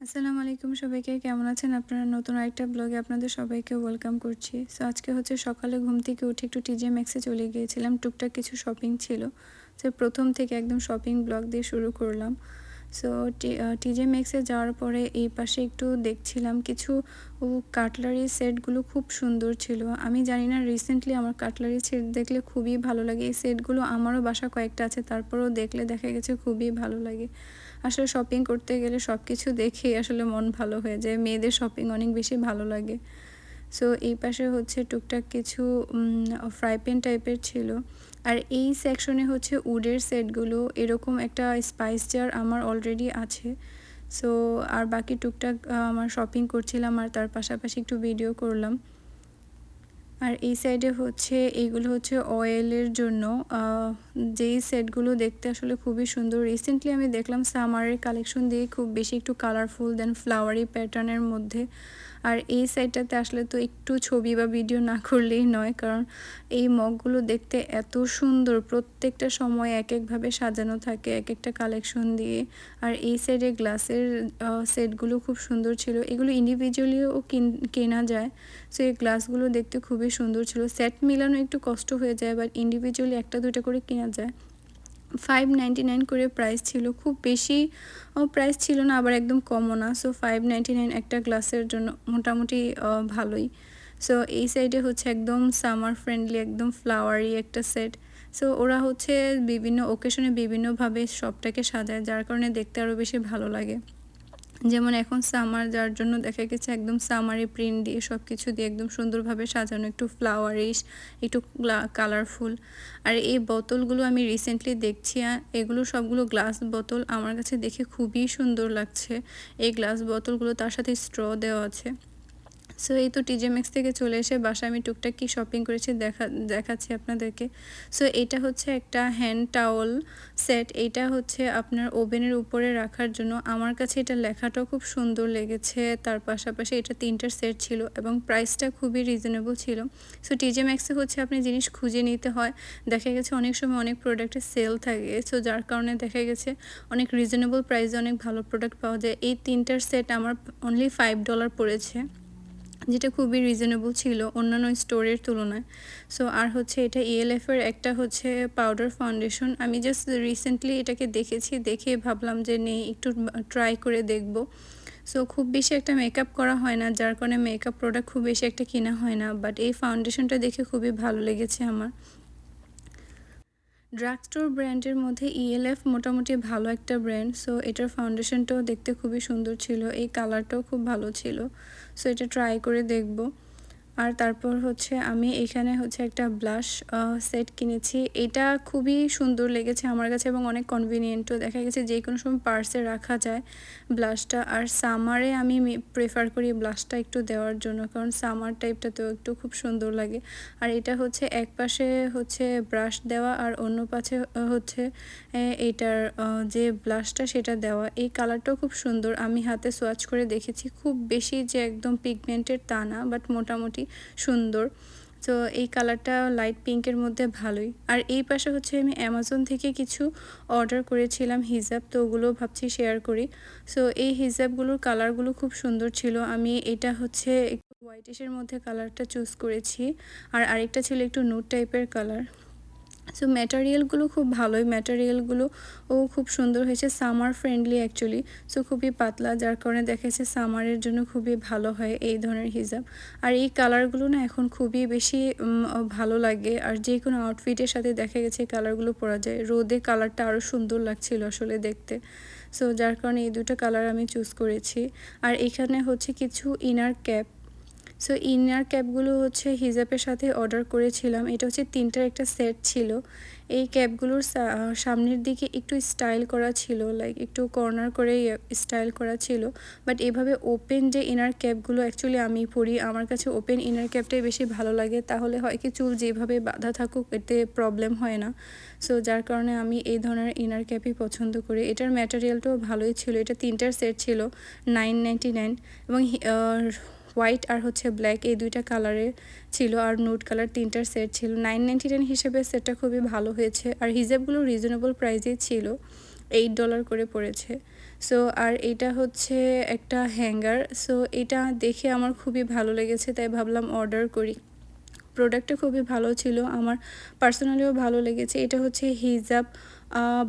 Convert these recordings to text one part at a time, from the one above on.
আসসালামু আলাইকুম সবাইকে, কেমন আছেন আপনারা? নতুন আরেকটা ব্লগে আপনাদের সবাইকে ওয়েলকাম করছি। সো আজকে হচ্ছে সকালে ঘুম থেকে উঠে একটু টিজে ম্যাক্সে চলে গিয়েছিলাম। টুকটাক কিছু শপিং ছিল। সো প্রথম থেকে একদম শপিং ব্লগ দিয়ে শুরু করলাম। সো টিজে ম্যাক্সে যাওয়ার পরে এই পাশে একটু দেখছিলাম কিছু কাটলারি সেটগুলো খুব সুন্দর ছিল। আমি জানি না রিসেন্টলি আমার কাটলারি সেট দেখলে খুবই ভালো লাগে। এই সেটগুলো আমারও বাসা কয়েকটা আছে, তারপরেও দেখলে দেখা গেছে খুবই ভালো লাগে। আসলে শপিং করতে গেলে সব কিছু দেখেই আসলে মন ভালো হয়ে যায়। মেয়েদের শপিং অনেক বেশি ভালো লাগে। সো এই পাশে হচ্ছে টুকটাক কিছু ফ্রাই প্যান টাইপের ছিল। আর এই সেকশনে হচ্ছে উডের সেটগুলো এরকম একটা স্পাইস জার আমার অলরেডি আছে। সো আর বাকি টুকটাক আমার শপিং করছিলাম আর তার পাশাপাশি একটু ভিডিও করলাম। আর এই সাইডে হচ্ছে, এইগুলো হচ্ছে অয়েলের জন্য যেই সেটগুলো দেখতে আসলে খুবই সুন্দর। রিসেন্টলি আমি দেখলাম সামারের কালেকশন দিয়ে খুব বেশি একটু কালারফুল দেন ফ্লাওয়ারি প্যাটার্নের মধ্যে। আর এই সাইডটাতে আসলে তো একটু ছবি বা ভিডিও না করলেই নয়, কারণ এই মগগুলো দেখতে এত সুন্দর। প্রত্যেকটা সময় এক একভাবে সাজানো থাকে এক একটা কালেকশন দিয়ে। আর এই সাইডে গ্লাসের সেটগুলো খুব সুন্দর ছিল। এগুলো ইন্ডিভিজুয়ালিও কেনা যায়। সো এই গ্লাসগুলো দেখতে খুবই সুন্দর ছিল। সেট মিলানো একটু কষ্ট হয়ে যায় বাট ইন্ডিভিজুয়ালি একটা দুটো করে কেনা যায়। ফাইভ নাইনটি নাইন করে প্রাইস ছিল। খুব বেশি প্রাইস ছিল না, আবার একদম কমও না। সো ফাইভ নাইনটি নাইন একটা গ্লাসের জন্য মোটামুটি ভালোই। সো এই সাইডে হচ্ছে একদম সামার ফ্রেন্ডলি একদম ফ্লাওয়ারি একটা সেট সো ওরা হচ্ছে বিভিন্ন ওকেশনে বিভিন্নভাবে শপটাকে সাজায়, যার কারণে দেখতে আরও বেশি ভালো লাগে। যেমন এখন সামার যার জন্য দেখা গেছে একদম সামারি প্রিন্ট দিয়ে সব কিছু দিয়ে একদম সুন্দরভাবে সাজানো একটু ফ্লাওয়ারিশ একটু কালারফুল আর এই বোতলগুলো আমি রিসেন্টলি দেখছি এগুলো সবগুলো গ্লাস বোতল। আমার কাছে দেখে খুবই সুন্দর লাগছে। এই গ্লাস বোতলগুলো তার সাথে স্ট্র দেওয়া আছে। সো এই তো টিজে ম্যাক্স থেকে চলে এসে বাসায় আমি টুকটাক কি শপিং করেছি দেখা, দেখাচ্ছি আপনাদেরকে। সো এটা হচ্ছে একটা হ্যান্ড টাওয়াল সেট এইটা হচ্ছে আপনার ওভেনের উপরে রাখার জন্য। আমার কাছে এটা লেখাটাও খুব সুন্দর লেগেছে। তার পাশাপাশি এটা তিনটার সেট ছিল এবং প্রাইসটা খুবই রিজনেবল ছিল। সো টিজে ম্যাক্সে হচ্ছে আপনি জিনিস খুঁজে নিতে হয়। দেখা গেছে অনেক সময় অনেক প্রোডাক্টের সেল থাকে। সো যার কারণে দেখা গেছে অনেক রিজনেবল প্রাইসে অনেক ভালো প্রোডাক্ট পাওয়া যায়। এই তিনটার সেট আমার অনলি ফাইভ ডলার পড়েছে। যেটা খুবই রিজনেবল ছিল অন্যান্য স্টোরের তুলনায়। সো আর হচ্ছে এটা ইএলএফের একটা হচ্ছে পাউডার ফাউন্ডেশন আমি জাস্ট রিসেন্টলি এটাকে দেখেছি, দেখে ভাবলাম যে নেই, একটু ট্রাই করে দেখব। সো খুব বেশি একটা মেকআপ করা হয় না, যার কারণে মেকআপ প্রোডাক্ট খুব বেশি একটা কেনা হয় না। বাট এই ফাউন্ডেশনটা দেখে খুবই ভালো লেগেছে আমার। ড্রাগ স্টোর ব্র্যান্ডের মধ্যে ইএলএফ মোটামুটি ভালো একটা ব্র্যান্ড সো এটার ফাউন্ডেশনটাও দেখতে খুবই সুন্দর ছিল, এই কালারটাও খুব ভালো ছিল সো এটা ট্রাই করে দেখব। আর তারপর হচ্ছে আমি এখানে হচ্ছে একটা ব্লাশ সেট কিনেছি। এটা খুবই সুন্দর লেগেছে আমার কাছে এবং অনেক কনভিনিয়েন্টও দেখা গেছে। যে কোনো সময় পার্সে রাখা যায় ব্লাশটা। আর সামারে আমি প্রেফার করি ব্লাশটা একটু দেওয়ার জন্য, কারণ সামার টাইপটাতেও একটু খুব সুন্দর লাগে। আর এটা হচ্ছে এক পাশে হচ্ছে ব্রাশ দেওয়া আর অন্য পাশে হচ্ছে এটার যে ব্লাশটা সেটা দেওয়া। এই কালারটাও খুব সুন্দর। আমি হাতে সোয়াচ করে দেখেছি। খুব বেশি যে একদম পিগমেন্টের তা না বাট মোটামুটি সুন্দর। তো এই কালারটা লাইট পিঙ্কের মধ্যে ভালোই। আর এই পাশে হচ্ছে আমি অ্যামাজন থেকে কিছু অর্ডার করেছিলাম হিজাব, তো ওগুলো ভাবছি শেয়ার করি। সো এই হিজাবগুলোর কালারগুলো খুব সুন্দর ছিল। আমি এটা হচ্ছে একটু হোয়াইটিশের মধ্যে কালারটা চুজ করেছি। আর আরেকটা ছিল একটু নুট টাইপের কালার সো ম্যাটারিয়ালগুলো খুব ভালোই। ম্যাটারিয়ালগুলো ও খুব সুন্দর হয়েছে। সামার ফ্রেন্ডলি অ্যাকচুয়ালি সো খুবই পাতলা, যার কারণে দেখাচ্ছে সামারের জন্য খুবই ভালো হয় এই ধরনের হিজাব। আর এই কালারগুলো না এখন খুবই বেশি ভালো লাগে। আর যে কোনো আউটফিটের সাথে দেখা গেছে কালারগুলো পরা যায়। রোদে কালারটা আরও সুন্দর লাগছিল আসলে দেখতে। সো যার কারণে এই দুটো কালার আমি চুজ করেছি। আর এখানে হচ্ছে কিছু ইনার ক্যাপ সো ইনার ক্যাপগুলো হচ্ছে হিজাবের সাথে অর্ডার করেছিলাম। এটা হচ্ছে তিনটার একটা সেট ছিল। এই ক্যাপগুলোর সামনের দিকে একটু স্টাইল করা ছিল লাইক একটু কর্নার করে স্টাইল করা ছিল। বাট এভাবে ওপেন যে ইনার ক্যাপগুলো অ্যাকচুয়ালি আমি পরি, আমার কাছে ওপেন ইনার ক্যাপটাই বেশি ভালো লাগে। তাহলে হয় কি চুল যেভাবে বাঁধা থাকুক, এতে প্রবলেম হয় না। সো যার কারণে আমি এই ধরনের ইনার ক্যাপই পছন্দ করি। এটার ম্যাটেরিয়ালটাও ভালোই ছিল। এটা তিনটার সেট ছিল নাইন নাইনটি নাইন এবং হোয়াইট আর হচ্ছে ব্ল্যাক এই দুইটা কালারে ছিল আর নোট কালার তিনটার সেট ছিল। নাইন নাইনটি নাইন হিসেবে সেটটা খুবই ভালো হয়েছে আর হিজাবগুলো রিজনেবল প্রাইসেই ছিল এইট ডলার করে পড়েছে। সো আর এটা হচ্ছে একটা হ্যাঙ্গার সো এটা দেখে আমার খুবই ভালো লেগেছে, তাই ভাবলাম অর্ডার করি। প্রোডাক্টটা খুবই ভালো ছিল, আমার পার্সোনালিও ভালো লেগেছে। এটা হচ্ছে হিজাব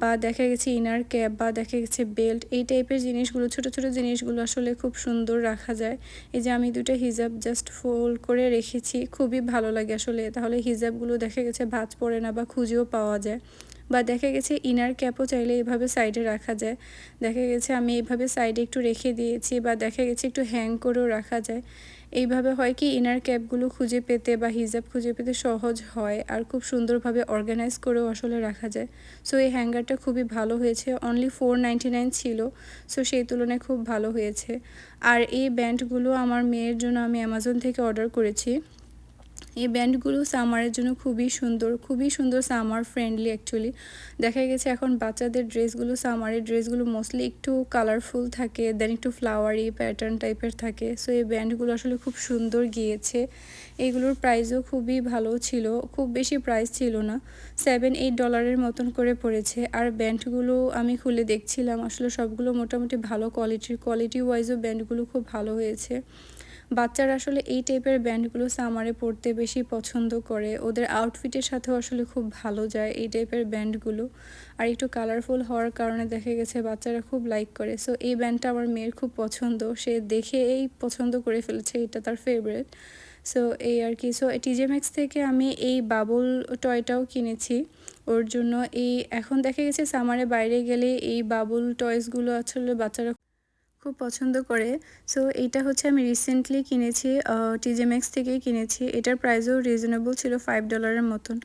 বা দেখা গেছে ইনার ক্যাপ বা দেখা গেছে বেল্ট এই টাইপের জিনিসগুলো, ছোট ছোট জিনিসগুলো আসলে খুব সুন্দর রাখা যায়। এই যে আমি দুটো হিজাব জাস্ট ফোল্ড করে রেখেছি, খুবই ভালো লাগে আসলে। তাহলে হিজাবগুলো দেখা গেছে ভাত পড়ে না বা খুঁজেও পাওয়া যায়। বা দেখা গেছে ইনার ক্যাপও চাইলে এভাবে সাইডে রাখা যায়। দেখা গেছে আমি এইভাবে সাইডে একটু রেখে দিয়েছি বা দেখা গেছে একটু হ্যাং করেও রাখা যায়। এইভাবে হয় কি ইনার ক্যাপগুলো খুঁজে পেতে বা হিজাব খুঁজে পেতে সহজ হয় আর খুব সুন্দরভাবে অর্গানাইজ করেও আসলে রাখা যায়। সো এই হ্যাঙ্গারটা খুবই ভালো হয়েছে। অনলি ফোর ছিল সো সেই তুলনায় খুব ভালো হয়েছে। আর এই ব্যান্ডগুলো আমার মেয়ের জন্য আমি অ্যামাজন থেকে অর্ডার করেছি। এই ব্যান্ডগুলো সামারের জন্য খুবই সুন্দর খুবই সুন্দর সামার ফ্রেন্ডলি অ্যাকচুয়ালি দেখা গেছে এখন বাচ্চাদের ড্রেসগুলো সামারের ড্রেসগুলো মোস্টলি একটু কালারফুল থাকে দেন একটু ফ্লাওয়ারি প্যাটার্ন টাইপের থাকে। সো এই ব্যান্ডগুলো আসলে খুব সুন্দর গিয়েছে। এগুলোর প্রাইসও খুবই ভালো ছিল, খুব বেশি প্রাইস ছিল না। সেভেন এইট ডলারের মতন করে পড়েছে। আর ব্যান্ডগুলো আমি খুলে দেখছিলাম, আসলে সবগুলো মোটামুটি ভালো কোয়ালিটির কোয়ালিটি ওয়াইজও ব্যান্ডগুলো খুব ভালো হয়েছে। বাচ্চারা আসলে এই টাইপের ব্যান্ডগুলো সামারে পরতে বেশি পছন্দ করে। ওদের আউটফিটের সাথেও আসলে খুব ভালো যায় এই টাইপের ব্যান্ডগুলো। আর একটু কালারফুল হওয়ার কারণে দেখা গেছে বাচ্চারা খুব লাইক করে। সো এই ব্যান্ডটা আমার মেয়ের খুব পছন্দ। সে দেখে এই পছন্দ করে ফেলেছে, এটা তার ফেভারেট সো এই আর কি। সো টিজে ম্যাক্স থেকে আমি এই বাবুল টয়টাও কিনেছি। ওর জন্য এই, এখন দেখা গেছে সামারে বাইরে গেলে এই বাবুল টয়েসগুলো আসলে বাচ্চারা খুব পছন্দ করে। সো এইটা হচ্ছে আমি রিসেন্টলি কিনেছি টিজে ম্যাক্স থেকেই কিনেছি। এটার প্রাইসও রিজনেবল ছিল ফাইভ ডলারের মতন।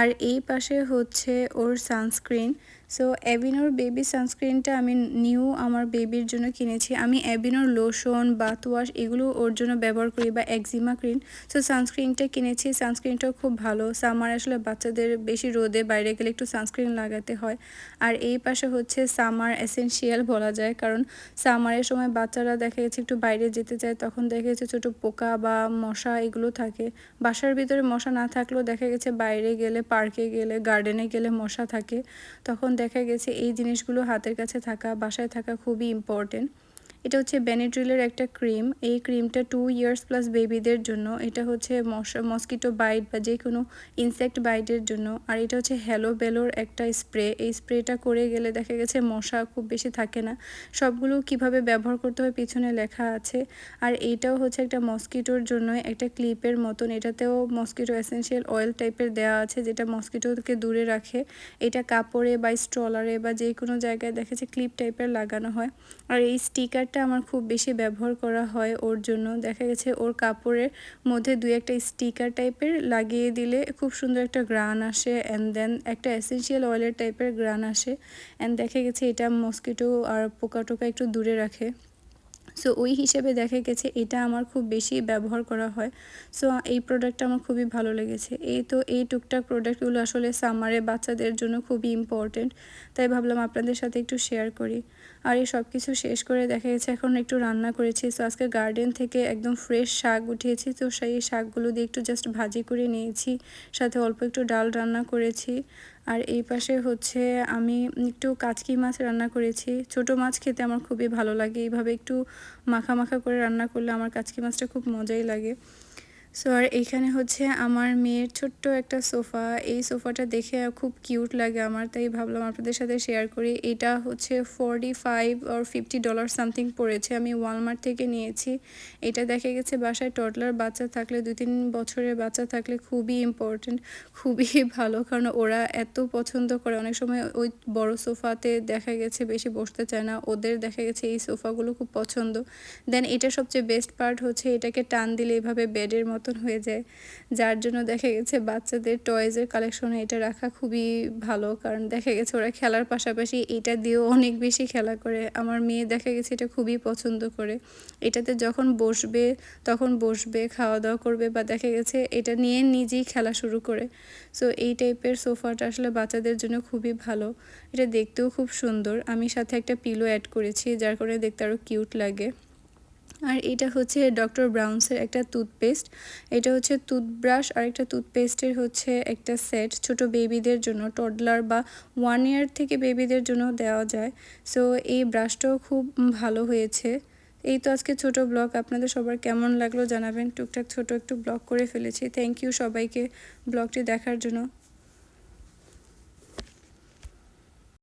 আর এই পাশে হচ্ছে ওর সানস্ক্রিন সো অ্যাবিনোর বেবি সানস্ক্রিনটা আমি নিউ আমার বেবির জন্য কিনেছি। আমি অ্যাবিনোর লোশন বাথওয়াশ এগুলো ওর জন্য ব্যবহার করি বা একজিমা ক্রিম সো সানস্ক্রিনটা কিনেছি। সানস্ক্রিনটাও খুব ভালো। সামার আসলে বাচ্চাদের বেশি রোদে বাইরে গেলে একটু সানস্ক্রিন লাগাতে হয়। আর এই পাশে হচ্ছে সামার এসেন্সিয়াল বলা যায়। কারণ সামারের সময় বাচ্চারা দেখা গেছে একটু বাইরে যেতে চায়, তখন দেখা গেছে ছোটো পোকা বা মশা এগুলো থাকে। বাসার ভিতরে মশা না থাকলেও দেখা গেছে বাইরে গেলে পার্কে গেলে গার্ডেনে গেলে মশা থাকে। তখন দেখা গেছে এই জিনিসগুলো হাতের কাছে থাকা বাসায় থাকা খুবই ইম্পর্টেন্ট এটা হচ্ছে বেনেড্রিলের একটা ক্রিম এই ক্রিমটা টু ইয়ার্স প্লাস বেবিদের জন্য। এটা হচ্ছে মশা মস্কিটো বাইট বা যে কোনো ইনসেক্ট বাইটের জন্য। আর এটা হচ্ছে হ্যালো বেলোর একটা স্প্রে এই স্প্রেটা করে গেলে দেখা গেছে মশা খুব বেশি থাকে না। সবগুলো কীভাবে ব্যবহার করতে হয় পিছনে লেখা আছে। আর এইটাও হচ্ছে একটা মস্কিটোর জন্য একটা ক্লিপের মতন। এটাতেও মস্কিটো এসেন্সিয়াল অয়েল টাইপের দেওয়া আছে, যেটা মস্কিটোকে দূরে রাখে। এটা কাপড়ে বা স্ট্রলারে বা যে কোনো জায়গায় দেখা যাচ্ছে ক্লিপ টাইপের লাগানো হয়। আর এই স্টিকার স্টিকারটা আমার খুব বেশি ব্যবহার করা হয় ওর জন্য। দেখা গেছে ওর কাপড়ের মধ্যে দুই একটা স্টিকার টাইপের লাগিয়ে দিলে খুব সুন্দর একটা গ্রান আসে অ্যান্ড দেন একটা এসেন্সিয়াল অয়েলের টাইপের গ্রান আসে অ্যান্ড দেখা গেছে এটা মস্কিটো আর পোকা টোকা একটু দূরে রাখে। সো ওই হিসেবে দেখা গেছে এটা আমার খুব বেশি ব্যবহার করা হয়। সো এই প্রোডাক্টটা আমার খুবই ভালো লেগেছে। এই তো এই টুকটাক প্রোডাক্টগুলো আসলে সামারে বাচ্চাদের জন্য খুবই ইম্পর্টেন্ট তাই ভাবলাম আপনাদের সাথে একটু শেয়ার করি। আর এই সব কিছু শেষ করে দেখা গেছে, এখন একটু রান্না করেছি। সো আজকে গার্ডেন থেকে একদম ফ্রেশ শাক উঠিয়েছি। তো সেই শাকগুলো দিয়ে একটু জাস্ট ভাজি করে নিয়েছি। সাথে অল্প একটু ডাল রান্না করেছি। আর এই পাশে হচ্ছে আমি একটু কাচকি মাছ রান্না করেছি। ছোট মাছ খেতে আমার খুবই ভালো লাগে। এইভাবে একটু মাখা মাখা করে রান্না করলে আমার কাচকি মাছটা খুব মজাই লাগে। সো আর এইখানে হচ্ছে আমার মেয়ের ছোট্ট একটা সোফা। এই সোফাটা দেখে খুব কিউট লাগে আমার, তাই ভাবলাম আপনাদের সাথে শেয়ার করি। এটা হচ্ছে ফর্টি ফাইভ আর ফিফটি ডলার সামথিং পড়েছে, আমি ওয়ালমার্ট থেকে নিয়েছি। এটা দেখে গেছে বাসায় টটলার বাচ্চা থাকলে দুই তিন বছরের বাচ্চা থাকলে খুবই ইম্পর্টেন্ট খুবই ভালো, কারণ ওরা এত পছন্দ করে। অনেক সময় ওই বড় সোফাতে দেখা গেছে বেশি বসতে চায় না, ওদের দেখা গেছে এই সোফাগুলো খুব পছন্দ। দেন এটা সবচেয়ে বেস্ট পার্ট হচ্ছে এটাকে টান দিলে এভাবে বেডের মতো মতন হয়ে যায়। যার জন্য দেখা গেছে বাচ্চাদের টয়েজের কালেকশনে এটা রাখা খুবই ভালো। কারণ দেখা গেছে ওরা খেলার পাশাপাশি এটা দিয়েও অনেক বেশি খেলা করে। আমার মেয়ে দেখা গেছে এটা খুবই পছন্দ করে। এটাতে যখন বসবে, তখন বসবে খাওয়া দাওয়া করবে বা দেখা গেছে এটা নিয়ে নিজেই খেলা শুরু করে। সো এই টাইপের সোফাটা আসলে বাচ্চাদের জন্য খুবই ভালো। এটা দেখতেও খুব সুন্দর। আমি সাথে একটা পিলো অ্যাড করেছি, যার কারণে দেখতে আরও কিউট লাগে। আর এটা হচ্ছে ডক্টর ব্রাউন্সের একটা টুথপেস্ট এটা হচ্ছে টুথব্রাশ আর একটা টুথপেস্টের হচ্ছে একটা সেট ছোট বেবিদের জন্য টডলার বা ওয়ান ইয়ার থেকে বেবিদের জন্য দেওয়া যায়। সো এই ব্রাশটাও খুব ভালো হয়েছে। এই তো আজকে ছোট ব্লগ আপনাদের সবার কেমন লাগল জানাবেন। টুকটাক ছোট একটু ব্লগ করে ফেলেছি। থ্যাংক ইউ সবাইকে ব্লগটি দেখার জন্য।